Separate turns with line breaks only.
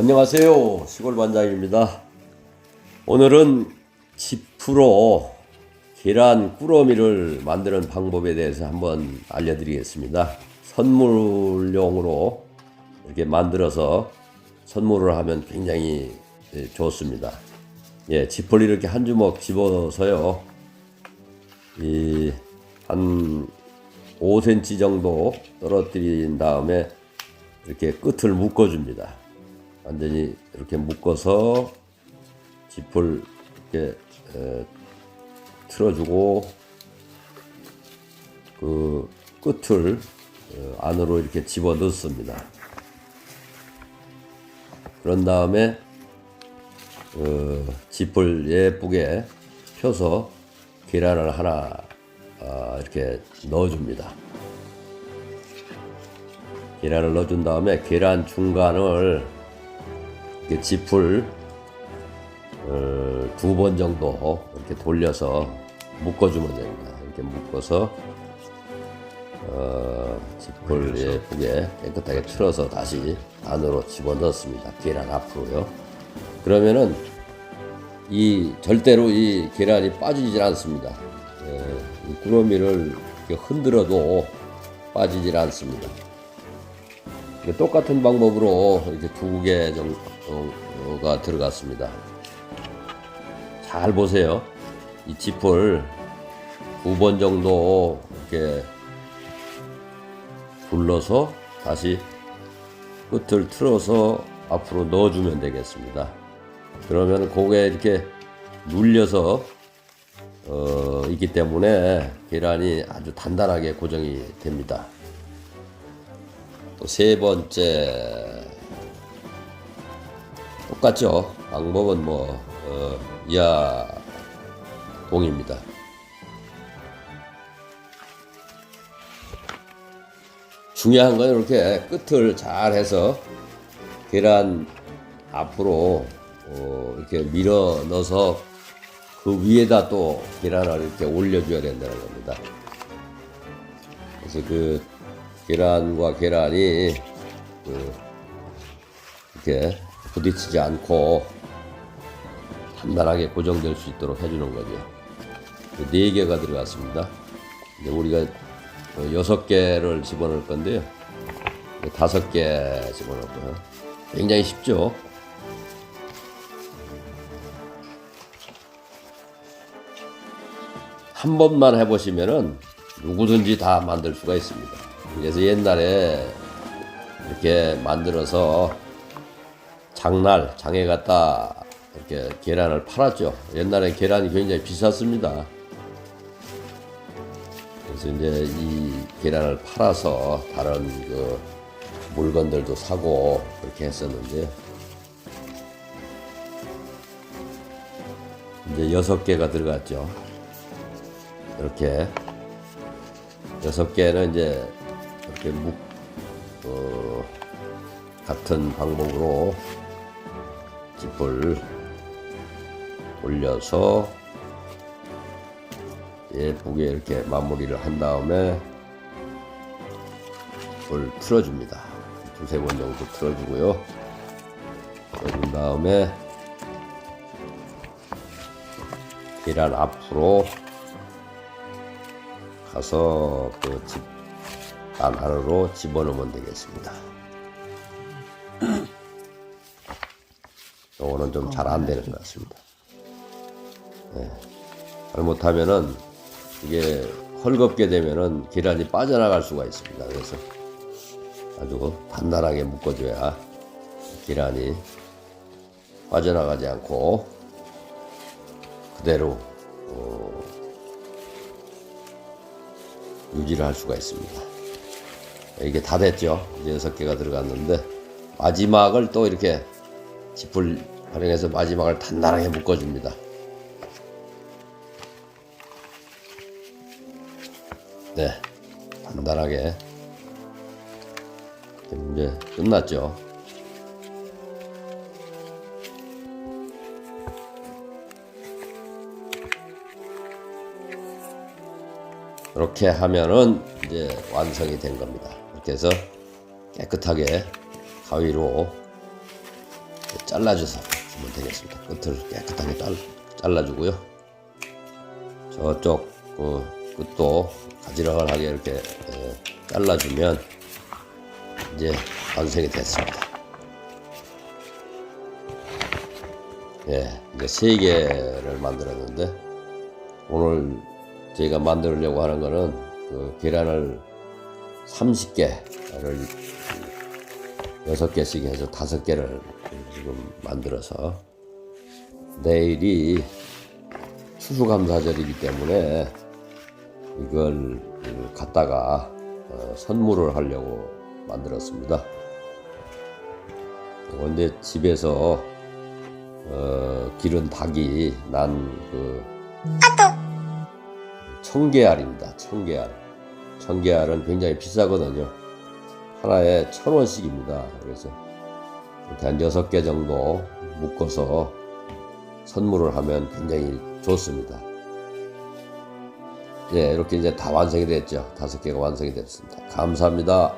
안녕하세요. 시골 반장입니다. 오늘은 지프로 계란 꾸러미를 만드는 방법에 대해서 한번 알려드리겠습니다. 선물용으로 이렇게 만들어서 선물을 하면 굉장히 예, 좋습니다. 예, 지퍼를 이렇게 한 주먹 집어서요. 이, 한 5cm 정도 떨어뜨린 다음에 이렇게 끝을 묶어줍니다. 완전히 이렇게 묶어서 짚을 이렇게 에, 틀어주고 그 끝을 어, 안으로 이렇게 집어 넣습니다. 그런 다음에 어, 짚을 예쁘게 펴서 계란을 하나 아, 이렇게 넣어줍니다. 계란을 넣어준 다음에 계란 중간을 이렇게 짚을 어, 두번 정도 이렇게 돌려서 묶어주면 됩니다. 이렇게 묶어서 어, 짚을 예쁘게 깨끗하게 틀어서 다시 안으로 집어넣습니다. 계란 앞으로요. 그러면은 이 절대로 이 계란이 빠지질 않습니다. 예, 이 꾸러미를 이렇게 흔들어도 빠지질 않습니다. 똑같은 방법으로 이렇게 두 개 정도가 들어갔습니다. 잘 보세요. 이 짚을 두 번 정도 이렇게 불러서 다시 끝을 틀어서 앞으로 넣어주면 되겠습니다. 그러면 고개 이렇게 눌려서 어, 있기 때문에 계란이 아주 단단하게 고정이 됩니다. 또세 번째 똑같죠. 방법은 뭐 어, 이하 동입니다. 중요한 건 이렇게 끝을 잘 해서 계란 앞으로 어, 이렇게 밀어 넣어서 그 위에다 또 계란을 이렇게 올려줘야 된다는 겁니다. 그래서 그 계란과 계란이 그 이렇게 부딪히지 않고 단단하게 고정될 수 있도록 해주는 거죠. 그네 개가 들어갔습니다. 이제 우리가 어, 여섯 개를 집어넣을 건데요. 이제 다섯 개 집어넣고요. 굉장히 쉽죠. 한 번만 해보시면은 누구든지 다 만들 수가 있습니다. 그래서 옛날에 이렇게 만들어서 장날, 장에 갖다 이렇게 계란을 팔았죠. 옛날에 계란이 굉장히 비쌌습니다. 그래서 이제 이 계란을 팔아서 다른 그 물건들도 사고 그렇게 했었는데 이제 여섯 개가 들어갔죠. 이렇게 여섯 개는 이제 이렇게 묵 어, 같은 방법으로 짚을 올려서 예쁘게 이렇게 마무리를 한 다음에 불 틀어줍니다. 두세 번 정도 틀어주고요. 틀어준 다음에 계란 앞으로 가서 그 집, 안 안으로 집어넣으면 되겠습니다. 요거는 좀 잘 안 되는 것 같습니다. 네. 잘못하면은 이게 헐겁게 되면은 계란이 빠져나갈 수가 있습니다. 그래서 아주 단단하게 묶어줘야 계란이 빠져나가지 않고 그대로 어, 유지를 할 수가 있습니다. 이게 다 됐죠. 이제 여섯 개가 들어갔는데 마지막을 또 이렇게 짚을 활용해서 마지막을 단단하게 묶어줍니다. 네, 단단하게 이제 끝났죠. 이렇게 하면은 이제 완성이 된 겁니다. 이렇게 해서 깨끗하게 가위로 잘라줘서 주면 되겠습니다. 끝을 깨끗하게 잘, 잘라주고요. 저쪽 그 끝도 가지런하게 이렇게 에, 잘라주면 이제 완성이 됐습니다. 예, 이제 세 개를 만들었는데 오늘 저희가 만들려고 하는 거는 그 계란을 30개를 여섯 개씩 해서 다섯 개를 지금 만들어서 내일이 추수감사절이기 때문에 이걸 갖다가 어, 선물을 하려고 만들었습니다. 근데 집에서 어, 기른 닭이 난그 청계알입니다. 청계알. 청계알은 굉장히 비싸거든요. 하나에 천 원씩입니다. 그래서 이렇게 한 여섯 개 정도 묶어서 선물을 하면 굉장히 좋습니다. 예, 이렇게 이제 다 완성이 됐죠. 다섯 개가 완성이 됐습니다. 감사합니다.